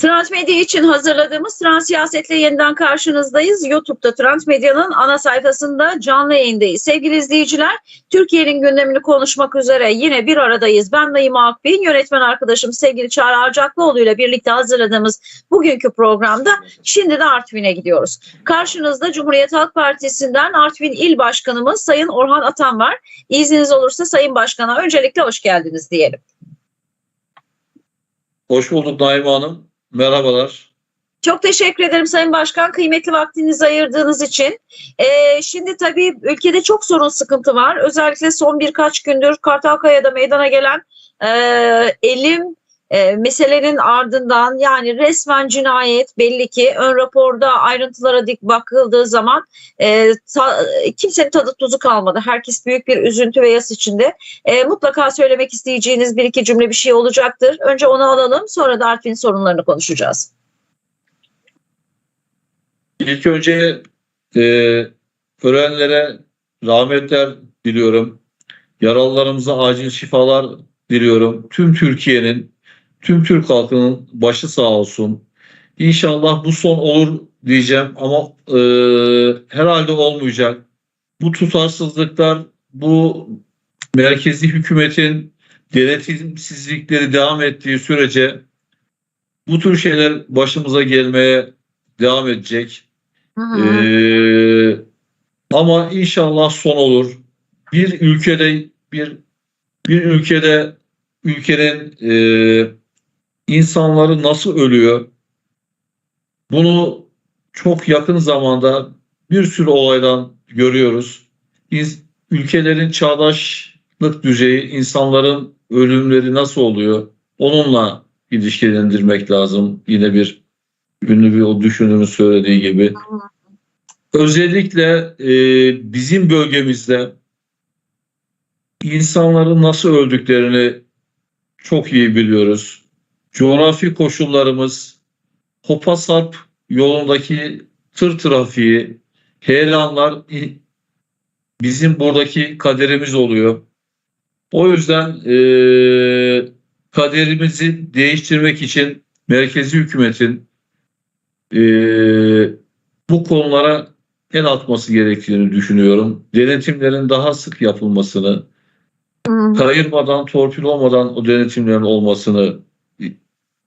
Transmedya için hazırladığımız Trans Siyaset'le yeniden karşınızdayız. YouTube'da Transmedya'nın ana sayfasında canlı yayındayız. Sevgili izleyiciler, Türkiye'nin gündemini konuşmak üzere yine bir aradayız. Ben Naima Akbey'in yönetmen arkadaşım sevgili Çağrı Arcaklıoğlu ile birlikte hazırladığımız bugünkü programda şimdi de Artvin'e gidiyoruz. Karşınızda Cumhuriyet Halk Partisi'nden Artvin İl Başkanımız Sayın Orhan Atan var. İzniniz olursa Sayın Başkan'a öncelikle hoş geldiniz diyelim. Hoş bulduk Naime Hanım. Merhabalar. Çok teşekkür ederim Sayın Başkan kıymetli vaktinizi ayırdığınız için. Ee, şimdi tabii ülkede çok sorun sıkıntı var. Özellikle son birkaç gündür Kartalkaya'da meydana gelen e, elim e, meselenin ardından yani resmen cinayet belli ki ön raporda ayrıntılara dik bakıldığı zaman e, ta- kimsenin tadı tuzu kalmadı. Herkes büyük bir üzüntü ve yas içinde. E, mutlaka söylemek isteyeceğiniz bir iki cümle bir şey olacaktır. Önce onu alalım sonra da Artvin sorunlarını konuşacağız. İlk önce e, ölenlere rahmetler diliyorum. Yaralılarımıza acil şifalar diliyorum. Tüm Türkiye'nin, tüm Türk halkının başı sağ olsun. İnşallah bu son olur diyeceğim ama e, herhalde olmayacak. Bu tutarsızlıklar, bu merkezi hükümetin denetimsizlikleri devam ettiği sürece bu tür şeyler başımıza gelmeye devam edecek. Ee, ama inşallah son olur. Bir ülkede bir bir ülkede ülkenin e, insanları nasıl ölüyor? Bunu çok yakın zamanda bir sürü olaydan görüyoruz. Ülkelerin çağdaşlık düzeyi, insanların ölümleri nasıl oluyor? Onunla ilişkilendirmek lazım. Yine bir ünlü bir o düşünürün söylediği gibi. Özellikle e, bizim bölgemizde insanların nasıl öldüklerini çok iyi biliyoruz. Coğrafi koşullarımız, Hopasarp yolundaki tır trafiği, heyelanlar bizim buradaki kaderimiz oluyor. O yüzden e, kaderimizi değiştirmek için merkezi hükümetin e, bu konulara el atması gerektiğini düşünüyorum. Denetimlerin daha sık yapılmasını, kayırmadan, torpil olmadan o denetimlerin olmasını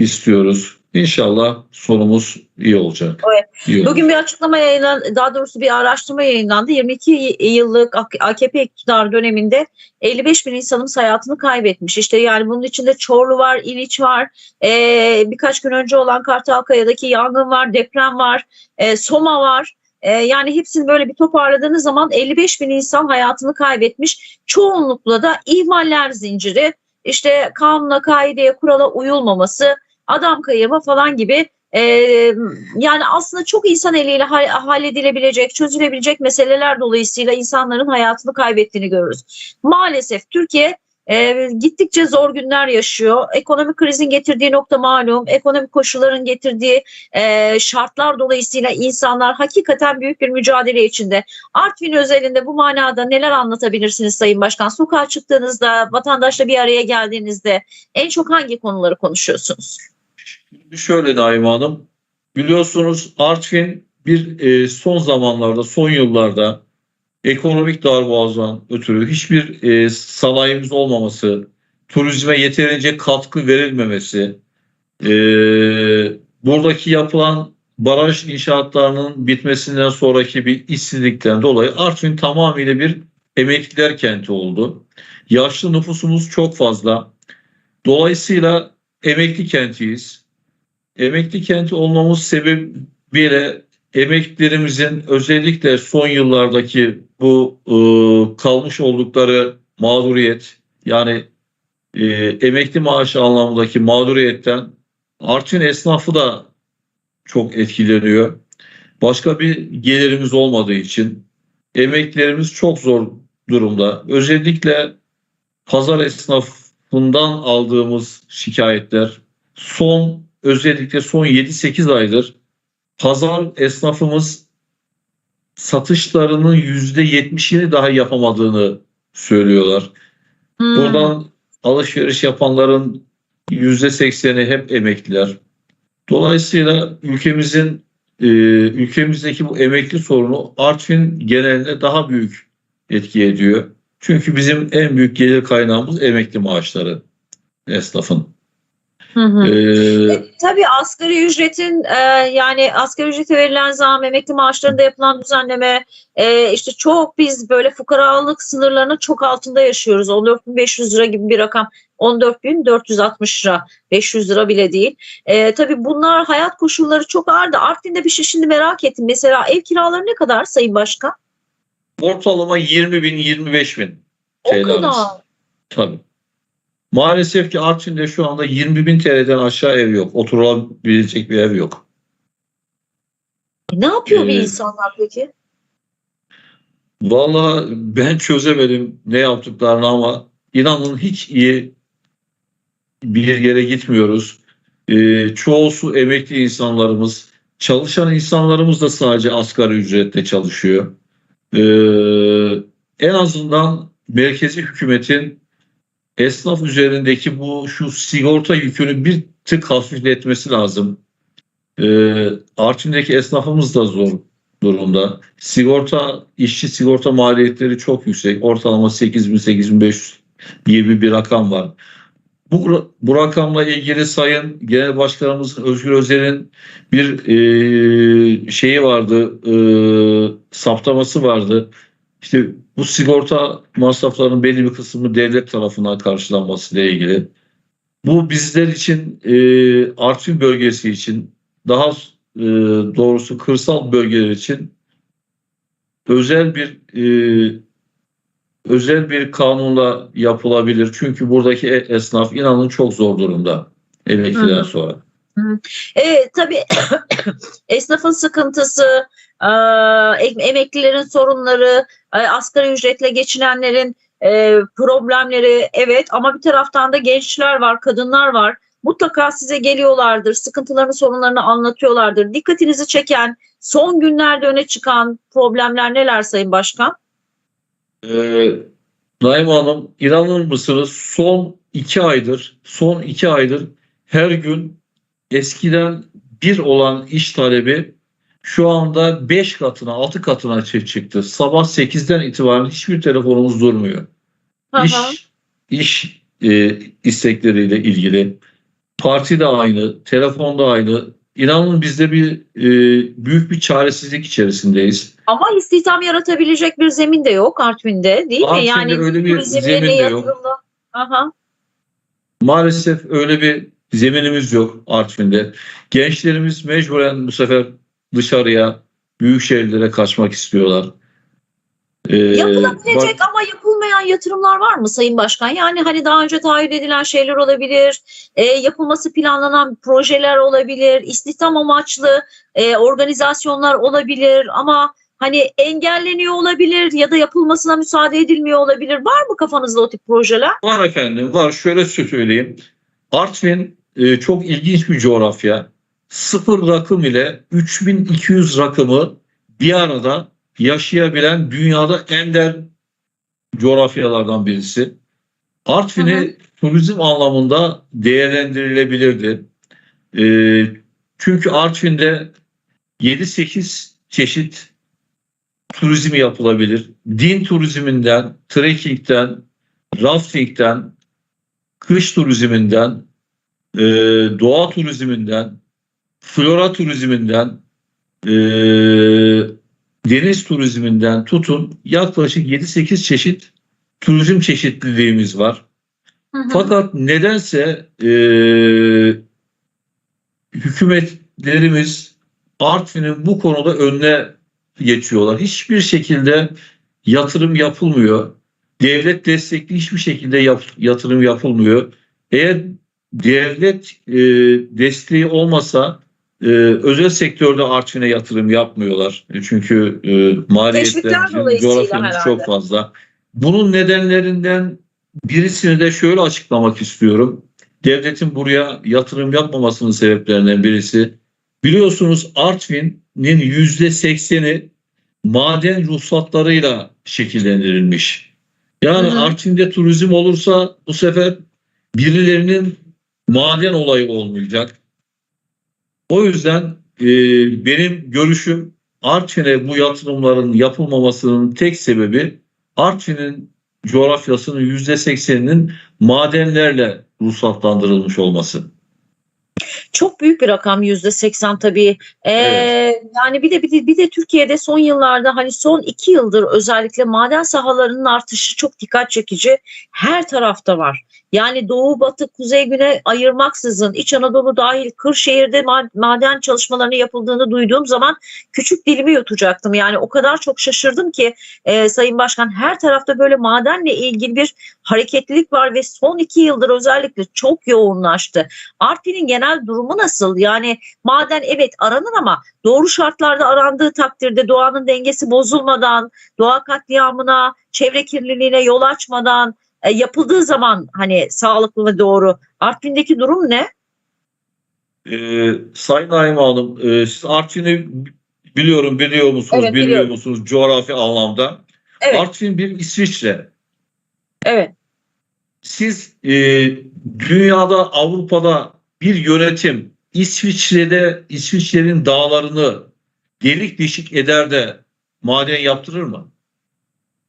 istiyoruz. İnşallah sonumuz iyi olacak. Evet. İyi. Bugün bir açıklama yayınlandı, daha doğrusu bir araştırma yayınlandı. 22 yıllık AK- AKP iktidar döneminde 55 bin insanımız hayatını kaybetmiş. İşte yani bunun içinde Çorlu var, İliç var, ee, birkaç gün önce olan Kartalkaya'daki yangın var, deprem var, ee, Soma var. Ee, yani hepsini böyle bir toparladığınız zaman 55 bin insan hayatını kaybetmiş. Çoğunlukla da ihmaller zinciri, işte kanuna, kaideye, kurala uyulmaması, adam kayırma falan gibi ee, yani aslında çok insan eliyle ha- halledilebilecek, çözülebilecek meseleler dolayısıyla insanların hayatını kaybettiğini görürüz. Maalesef Türkiye e, gittikçe zor günler yaşıyor. Ekonomik krizin getirdiği nokta malum. Ekonomik koşulların getirdiği e, şartlar dolayısıyla insanlar hakikaten büyük bir mücadele içinde. Artvin özelinde bu manada neler anlatabilirsiniz Sayın Başkan? Sokağa çıktığınızda, vatandaşla bir araya geldiğinizde en çok hangi konuları konuşuyorsunuz? Şöyle Naime Hanım, biliyorsunuz Artvin bir e, son zamanlarda, son yıllarda ekonomik darboğazdan ötürü hiçbir e, sanayimiz olmaması, turizme yeterince katkı verilmemesi, e, buradaki yapılan baraj inşaatlarının bitmesinden sonraki bir işsizlikten dolayı Artvin tamamıyla bir emekliler kenti oldu. Yaşlı nüfusumuz çok fazla. Dolayısıyla emekli kentiyiz. Emekli kenti olmamız sebebiyle emeklilerimizin özellikle son yıllardaki bu e, kalmış oldukları mağduriyet yani e, emekli maaşı anlamındaki mağduriyetten Artvin esnafı da çok etkileniyor. Başka bir gelirimiz olmadığı için emeklilerimiz çok zor durumda. Özellikle pazar esnafından aldığımız şikayetler son özellikle son 7-8 aydır pazar esnafımız satışlarının %70'ini daha yapamadığını söylüyorlar. Hmm. Buradan alışveriş yapanların %80'i hep emekliler. Dolayısıyla ülkemizin e, ülkemizdeki bu emekli sorunu Artvin genelinde daha büyük etki ediyor. Çünkü bizim en büyük gelir kaynağımız emekli maaşları esnafın. Hı hı. Ee, Tabii asgari ücretin e, yani asgari ücrete verilen zam, emekli maaşlarında yapılan düzenleme e, işte çok biz böyle fukaralık sınırlarının çok altında yaşıyoruz. 14.500 lira gibi bir rakam. 14.460 lira. 500 lira bile değil. E, tabii bunlar hayat koşulları çok ağırdı. Artvin'de bir şey şimdi merak ettim. Mesela ev kiraları ne kadar Sayın Başkan? ortalama 20 bin 25 bin O kadar. Tabii. Maalesef ki Artvin'de şu anda 20 bin TL'den aşağı ev yok. Oturulabilecek bir ev yok. Ne yapıyor Ee, insanlar peki? Vallahi ben çözemedim ne yaptıklarını ama inanın hiç iyi bir yere gitmiyoruz. Ee, çoğusu emekli insanlarımız, çalışan insanlarımız da sadece asgari ücretle çalışıyor. Ee, en azından merkezi hükümetin esnaf üzerindeki bu şu sigorta yükünü bir tık hafifletmesi lazım. Ee, Artvin'deki esnafımız da zor durumda. Sigorta, işçi sigorta maliyetleri çok yüksek. Ortalama 8000-8500 gibi bir rakam var. Bu, bu rakamla ilgili Sayın Genel Başkanımız Özgür Özel'in bir e, şeyi vardı, e, saptaması vardı. İşte bu sigorta masraflarının belli bir kısmı devlet tarafından karşılanması ile ilgili. Bu bizler için e, Artvin bölgesi için daha e, doğrusu kırsal bölgeler için özel bir e, özel bir kanunla yapılabilir. Çünkü buradaki e- esnaf inanın çok zor durumda emekliden Hı hı. sonra. Evet tabii esnafın sıkıntısı, e, emeklilerin sorunları, asgari ücretle geçinenlerin e, problemleri evet ama bir taraftan da gençler var, kadınlar var. Mutlaka size geliyorlardır, sıkıntılarını, sorunlarını anlatıyorlardır. Dikkatinizi çeken, son günlerde öne çıkan problemler neler Sayın Başkan? Ee, Naim Hanım inanır mısınız son iki aydır son iki aydır her gün eskiden bir olan iş talebi şu anda 5 katına 6 katına çı- çıktı. Sabah 8'den itibaren hiçbir telefonumuz durmuyor. Hı. İş, iş e, istekleriyle ilgili. Parti de aynı, telefon da aynı. İnanın biz de bir e, büyük bir çaresizlik içerisindeyiz. Ama istihdam yaratabilecek bir zemin de yok Artvin'de değil mi? Artvin'de Yani öyle bir zemin de yok. Aha. Maalesef öyle bir zeminimiz yok Artvin'de. Gençlerimiz mecburen bu sefer dışarıya, büyük şehirlere kaçmak istiyorlar. Ee, Yapılabilecek bak- ama yapılmayan yatırımlar var mı Sayın Başkan? Yani hani daha önce taahhüt edilen şeyler olabilir, e, yapılması planlanan projeler olabilir, istihdam amaçlı e, organizasyonlar olabilir ama hani engelleniyor olabilir ya da yapılmasına müsaade edilmiyor olabilir. Var mı kafanızda o tip projeler? Var efendim, var. Şöyle söyleyeyim. Artvin e, çok ilginç bir coğrafya. Sıfır rakım ile 3200 rakımı bir arada yaşayabilen dünyada ender coğrafyalardan birisi. Artvin'i turizm anlamında değerlendirilebilirdi. E, çünkü Artvin'de 7-8 çeşit turizm yapılabilir. Din turizminden, trekkingden, raftingden, kış turizminden, e, doğa turizminden, flora turizminden, e, deniz turizminden tutun yaklaşık 7-8 çeşit turizm çeşitliliğimiz var. Hı hı. Fakat nedense e, hükümetlerimiz Artvin'in bu konuda önüne geçiyorlar. Hiçbir şekilde yatırım yapılmıyor. Devlet destekli hiçbir şekilde yap- yatırım yapılmıyor. Eğer devlet e, desteği olmasa e, özel sektörde Artvin'e yatırım yapmıyorlar. E, Çünkü e, maliyetler coğrafyamız çok fazla. Bunun nedenlerinden birisini de şöyle açıklamak istiyorum. Devletin buraya yatırım yapmamasının sebeplerinden birisi biliyorsunuz Artvin'in yüzde sekseni maden ruhsatlarıyla şekillendirilmiş. Yani Hı hı. Artvin'de turizm olursa bu sefer birilerinin maden olayı olmayacak. O yüzden e, benim görüşüm Artvin'e bu yatırımların yapılmamasının tek sebebi Artvin'in coğrafyasının %80'inin madenlerle ruhsatlandırılmış olması. Çok büyük bir rakam yüzde seksen tabii. Ee, Evet. Yani bir de, bir de bir de Türkiye'de son yıllarda hani son iki yıldır özellikle maden sahalarının artışı çok dikkat çekici. Her tarafta var. Yani doğu, batı, kuzey, güney ayırmaksızın İç Anadolu dahil Kırşehir'de ma- maden çalışmalarının yapıldığını duyduğum zaman küçük dilimi yutacaktım. Yani o kadar çok şaşırdım ki e, Sayın Başkan her tarafta böyle madenle ilgili bir hareketlilik var ve son iki yıldır özellikle çok yoğunlaştı. Artvin'in genel durumu nasıl? Yani maden evet aranır ama doğru şartlarda arandığı takdirde doğanın dengesi bozulmadan, doğa katliamına, çevre kirliliğine yol açmadan e, yapıldığı zaman hani sağlıklı ve doğru. Artvin'deki durum ne? Ee, Sayın Naim Hanım, e, siz Artvin'i biliyorum biliyor musunuz, Evet, bilmiyor biliyorum. musunuz coğrafi anlamda? Evet. Artvin bir İsviçre. Evet. Siz e, dünyada, Avrupa'da bir yönetim İsviçre'de İsviçre'nin dağlarını delik deşik eder de maden yaptırır mı?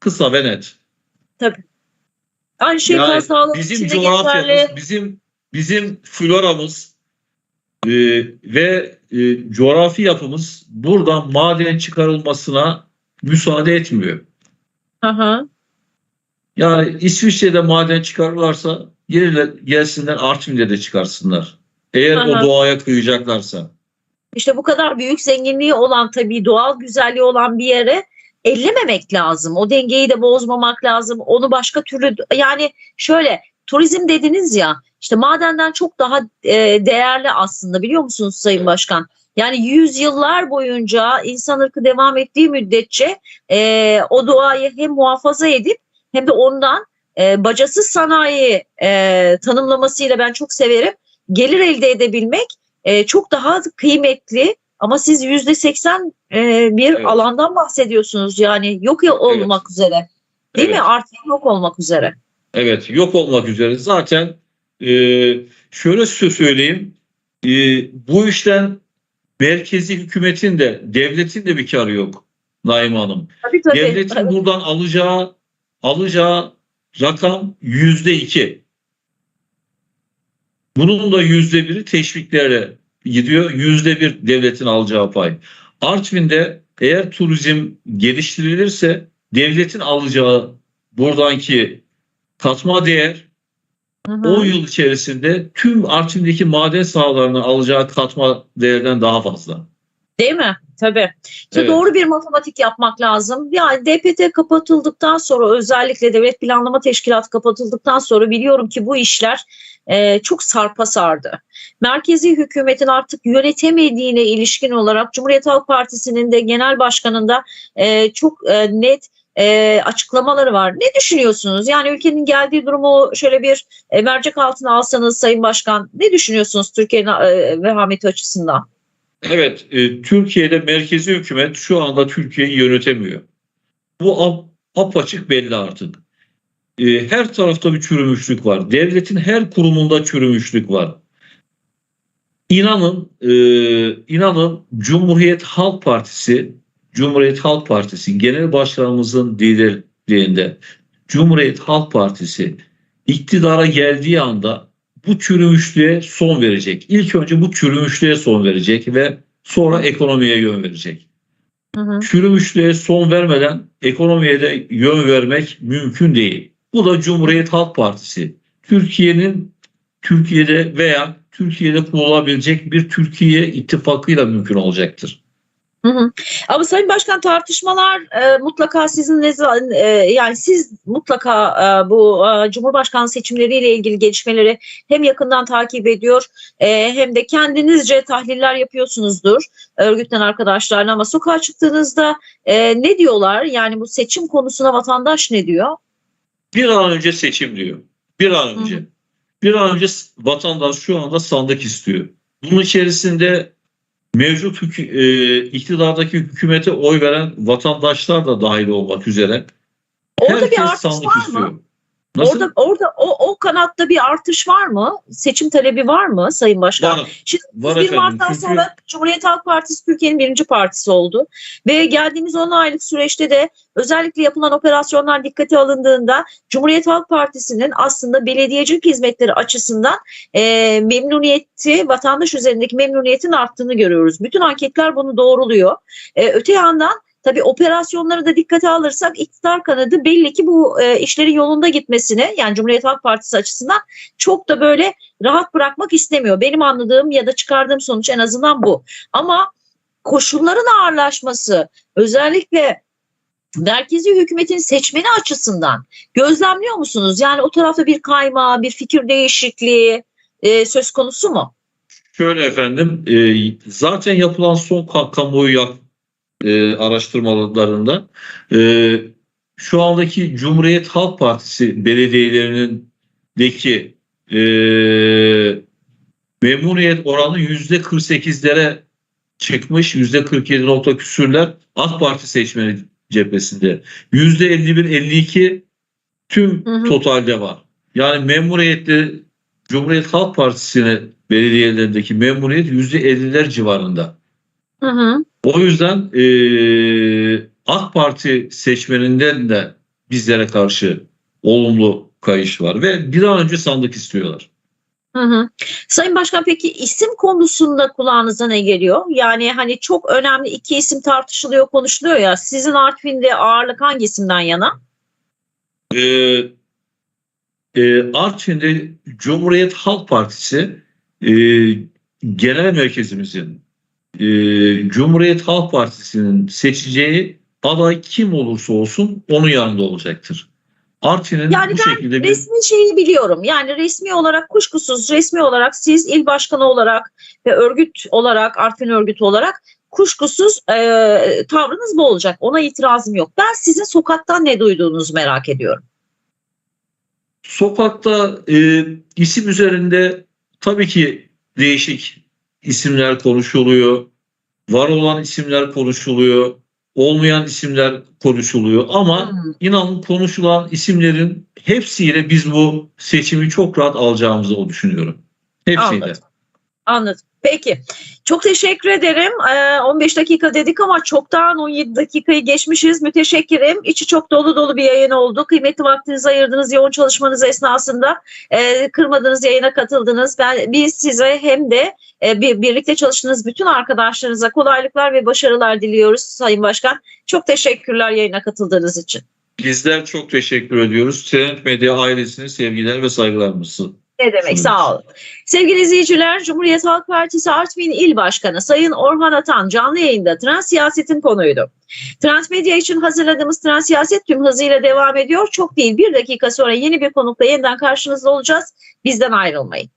Kısa ve net. Aynı şey Yani kan sağlığı bizim coğrafyamız, geçerli. bizim bizim floramız e, ve e, coğrafi yapımız buradan maden çıkarılmasına müsaade etmiyor. Hı. Yani İsviçre'de maden çıkarırlarsa gelirler, gelsinler Artvin'de de çıkarsınlar. Eğer Aha. o doğaya kıyacaklarsa. İşte bu kadar büyük zenginliği olan tabii doğal güzelliği olan bir yere ellememek lazım. O dengeyi de bozmamak lazım. Onu başka türlü yani şöyle turizm dediniz ya işte madenden çok daha e, değerli aslında biliyor musunuz Sayın Başkan? Yani yüzyıllar boyunca insan ırkı devam ettiği müddetçe e, o doğayı hem muhafaza edip hem de ondan e, bacasız sanayi e, tanımlamasıyla ben çok severim. Gelir elde edebilmek e, çok daha kıymetli ama siz yüzde seksen e, bir Evet. alandan bahsediyorsunuz yani yok ya olmak üzere değil mi Evet. artık yok olmak üzere. Evet yok olmak üzere. Zaten e, şöyle size söyleyeyim. E, bu işten merkezi hükümetin de devletin de bir karı yok Naim Hanım. Tabii tabii. Devletin buradan alacağı alacağı rakam yüzde iki. Bunun da yüzde biri teşviklere gidiyor. Yüzde bir devletin alacağı pay. Artvin'de eğer turizm geliştirilirse devletin alacağı buradanki katma değer Hı hı. 10 yıl içerisinde tüm Artvin'deki maden sahalarını alacağı katma değerden daha fazla. Değil mi? Tabii. İşte Evet. doğru bir matematik yapmak lazım. Yani DPT kapatıldıktan sonra özellikle Devlet Planlama Teşkilatı kapatıldıktan sonra biliyorum ki bu işler e, çok sarpa sardı. Merkezi hükümetin artık yönetemediğine ilişkin olarak Cumhuriyet Halk Partisi'nin de genel başkanında e, çok e, net e, açıklamaları var. Ne düşünüyorsunuz? Yani ülkenin geldiği durumu şöyle bir e, mercek altına alsanız Sayın Başkan ne düşünüyorsunuz Türkiye'nin e, vehameti açısından? Evet, e, Türkiye'de merkezi hükümet şu anda Türkiye'yi yönetemiyor. Bu ap, apaçık belli artık. E, her tarafta bir çürümüşlük var. Devletin her kurumunda çürümüşlük var. İnanın, e, inanın Cumhuriyet Halk Partisi, Cumhuriyet Halk Partisi Genel Başkanımızın liderliğinde Cumhuriyet Halk Partisi iktidara geldiği anda bu çürümüşlüğe son verecek. İlk önce bu çürümüşlüğe son verecek ve sonra ekonomiye yön verecek. Hı hı. Çürümüşlüğe son vermeden ekonomiye de yön vermek mümkün değil. Bu da Cumhuriyet Halk Partisi. Türkiye'nin Türkiye'de veya Türkiye'de kurulabilecek bir Türkiye ittifakıyla mümkün olacaktır. Hı hı. Ama Sayın Başkan tartışmalar e, mutlaka sizin neza- e, yani siz mutlaka e, bu e, Cumhurbaşkanlığı seçimleriyle ilgili gelişmeleri hem yakından takip ediyor e, hem de kendinizce tahliller yapıyorsunuzdur örgütten arkadaşlarla ama sokağa çıktığınızda e, ne diyorlar? Yani bu seçim konusuna vatandaş ne diyor? Bir an önce seçim diyor. Bir an önce. Hı. Bir an önce vatandaş şu anda sandık istiyor. Bunun içerisinde mevcut hükü- e, iktidardaki hükümete oy veren vatandaşlar da dahil olmak üzere Orada bir herkes artış sandık var mı? istiyor. Nasıl? Orada orada o o kanatta bir artış var mı? Seçim talebi var mı Sayın Başkan? var, Şimdi var 1 efendim. Mart'tan Çünkü- sonra Cumhuriyet Halk Partisi Türkiye'nin birinci partisi oldu. Ve geldiğimiz 10 aylık süreçte de özellikle yapılan operasyonlar dikkate alındığında Cumhuriyet Halk Partisi'nin aslında belediyecilik hizmetleri açısından e, memnuniyeti, vatandaş üzerindeki memnuniyetin arttığını görüyoruz. Bütün anketler bunu doğruluyor. E, öte yandan Tabii operasyonları da dikkate alırsak iktidar kanadı belli ki bu e, işlerin yolunda gitmesini yani Cumhuriyet Halk Partisi açısından çok da böyle rahat bırakmak istemiyor. Benim anladığım ya da çıkardığım sonuç en azından bu. Ama koşulların ağırlaşması özellikle merkezi hükümetin seçmeni açısından gözlemliyor musunuz? Yani o tarafta bir kayma, bir fikir değişikliği e, söz konusu mu? Şöyle efendim, e, zaten yapılan son ka- kamuoyu e, araştırmalarında e, şu andaki Cumhuriyet Halk Partisi belediyelerindeki e, memnuniyet oranı yüzde 48'lere çıkmış, yüzde 47 nokta küsürler AK Parti seçmeni cephesinde. Yüzde 51-52 tüm Hı hı. totalde var. Yani memnuniyetli Cumhuriyet Halk Partisi'ne belediyelerindeki memnuniyet yüzde 50'ler civarında. Hı hı. O yüzden eee, AK Parti seçmeninden de bizlere karşı olumlu kayış var ve bir an önce sandık istiyorlar. Hı hı. Sayın Başkan peki isim konusunda kulağınıza ne geliyor? Yani hani çok önemli iki isim tartışılıyor, konuşuluyor ya. Sizin Artvin'de ağırlık hangi isimden yana? Eee eee, Artvin'de Cumhuriyet Halk Partisi eee, genel merkezimizin eee, Cumhuriyet Halk Partisi'nin seçeceği aday kim olursa olsun onun yanında olacaktır. Artvin'in Yani bu şekilde bir Resmi şeyi biliyorum. Yani resmi olarak kuşkusuz resmi olarak siz il başkanı olarak ve örgüt olarak Artvin örgütü olarak kuşkusuz e, tavrınız bu olacak. Ona itirazım yok. Ben sizin sokaktan ne duyduğunuzu merak ediyorum. Sokakta e, isim üzerinde tabii ki değişik isimler konuşuluyor. Var olan isimler konuşuluyor. Olmayan isimler konuşuluyor. Ama Hmm. inanın konuşulan isimlerin hepsiyle biz bu seçimi çok rahat alacağımızı o düşünüyorum. Hepsiyle. Anladım. Anladım. Peki. Çok teşekkür ederim. Ee, 15 dakika dedik ama çoktan 17 dakikayı geçmişiz. Müteşekkirim. İçi çok dolu dolu bir yayın oldu. Kıymetli vaktinizi ayırdınız yoğun çalışmanız esnasında. Ee, kırmadınız, yayına katıldınız. Ben biz size hem de e, bir, birlikte çalıştığınız bütün arkadaşlarınıza kolaylıklar ve başarılar diliyoruz Sayın Başkan. Çok teşekkürler yayına katıldığınız için. Bizler çok teşekkür ediyoruz. Senet Medya ailesine sevgiler ve saygılarımızı Ne demek sağ olun. Sevgili izleyiciler Cumhuriyet Halk Partisi Artvin İl Başkanı Sayın Orhan Atan canlı yayında trans siyasetin konuydu. Transmedya için hazırladığımız trans siyaset tüm hızıyla devam ediyor. Çok değil bir dakika sonra yeni bir konukla yeniden karşınızda olacağız. Bizden ayrılmayın.